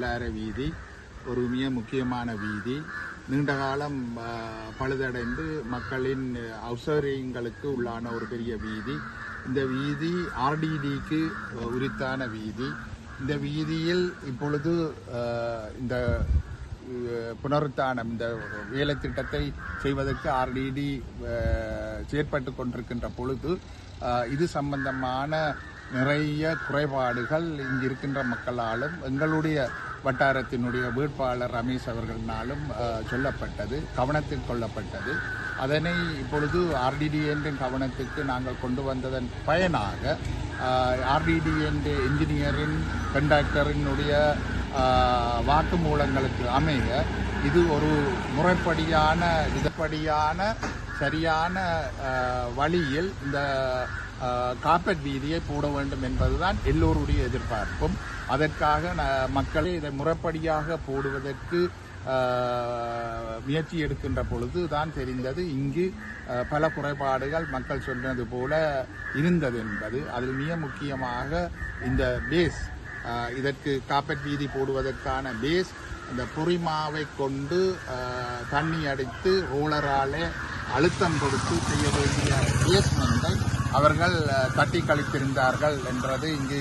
பிள்ளார வீதி ஒரு மிக முக்கியமான வீதி. நீண்ட காலம் பழுதடைந்து மக்களின் அவசரியங்களுக்கு உள்ளான ஒரு பெரிய வீதி. இந்த வீதி ஆர்டிடிக்கு உரித்தான வீதி. இந்த வீதியில் இப்பொழுது இந்த புனருத்தானம் இந்த வேலை திட்டத்தை செய்வதற்கு ஆர்டிடி செயற்பட்டு கொண்டிருக்கின்ற பொழுது இது சம்பந்தமான நிறைய குறைபாடுகள் இங்கு இருக்கின்ற மக்களாலும் எங்களுடைய வட்டாரத்தினுடைய வேட்பாளர் ரமேஷ் அவர்களினாலும் சொல்லப்பட்டது கவனத்தில் கொள்ளப்பட்டது. அதனை இப்பொழுது ஆர்டிடி கவனத்துக்கு நாங்கள் கொண்டு வந்ததன் பயனாக ஆர்டிடிஎன் இன்ஜினியரின் கண்டக்டரினுடைய கண்டாக்டரினுடைய மூலங்களுக்கு வாக்குமூலங்களுக்கு அமைய இது ஒரு முறைப்படியான விதப்படியான சரியான வழியில் இந்த காப்பட் வீதியை போட வேண்டும் என்பதுதான் எல்லோருடைய எதிர்பார்ப்பும். அதற்காக ந- மக்களை இதை முறைப்படியாக போடுவதற்கு முயற்சி எடுக்கின்ற பொழுது தான் தெரிந்தது. இங்கு பல குறைபாடுகள் மக்கள் சொன்னது போல இருந்தது என்பது. அதில் மிக முக்கியமாக இந்த பேஸ் இதற்கு காப்பட் வீதி போடுவதற்கான பேஸ் இந்த பொறிமாவை கொண்டு தண்ணி அடித்து ரோலராலே அழுத்தம் கொடுத்து செய்ய வேண்டிய பேஸ்மெண்ட்டை அவர்கள் ஆஹ் தட்டி கழித்திருந்தார்கள் என்றது இங்கு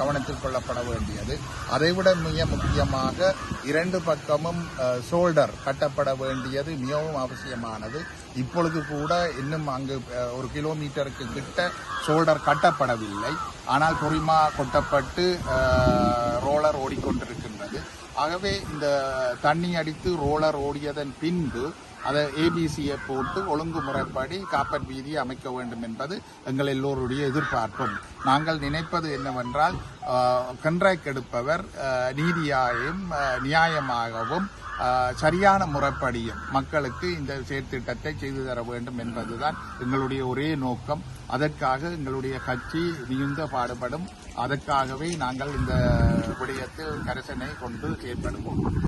கவனத்தில் கொள்ளப்பட வேண்டியது. அதைவிட மிக முக்கியமாக இரண்டு பக்கமும் சோல்டர் கட்டப்பட வேண்டியது மிகவும் அவசியமானது. இப்பொழுது கூட இன்னும் அங்கு ஒரு கிலோமீட்டருக்கு கிட்ட சோல்டர் கட்டப்படவில்லை. ஆனால் பொறிமா கொட்டப்பட்டு ரோலர் ஓடிக்கொண்டிருக்கின்றது. ஆகவே இந்த தண்ணி அடித்து ரோலர் ஓடியதன் பின்பு அதை ஏபிசியை போட்டு ஒழுங்கு முறைப்படி காப்பர் வீதி அமைக்க வேண்டும் என்பது எங்கள் எல்லோருடைய எதிர்பார்ப்பும். நாங்கள் நினைப்பது என்னவென்றால் கன்ட்ராக்ட் எடுப்பவர் நீதியாயும் நியாயமாகவும் சரியான முறைப்படியும் மக்களுக்கு இந்த செயற்திட்டத்தை செய்து தர வேண்டும் என்பதுதான் எங்களுடைய ஒரே நோக்கம். அதற்காக எங்களுடைய கட்சி மிகுந்த பாடுபடும். அதற்காகவே நாங்கள் இந்த விடயத்தில் கரிசனை கொண்டு செயற்படுவோம்.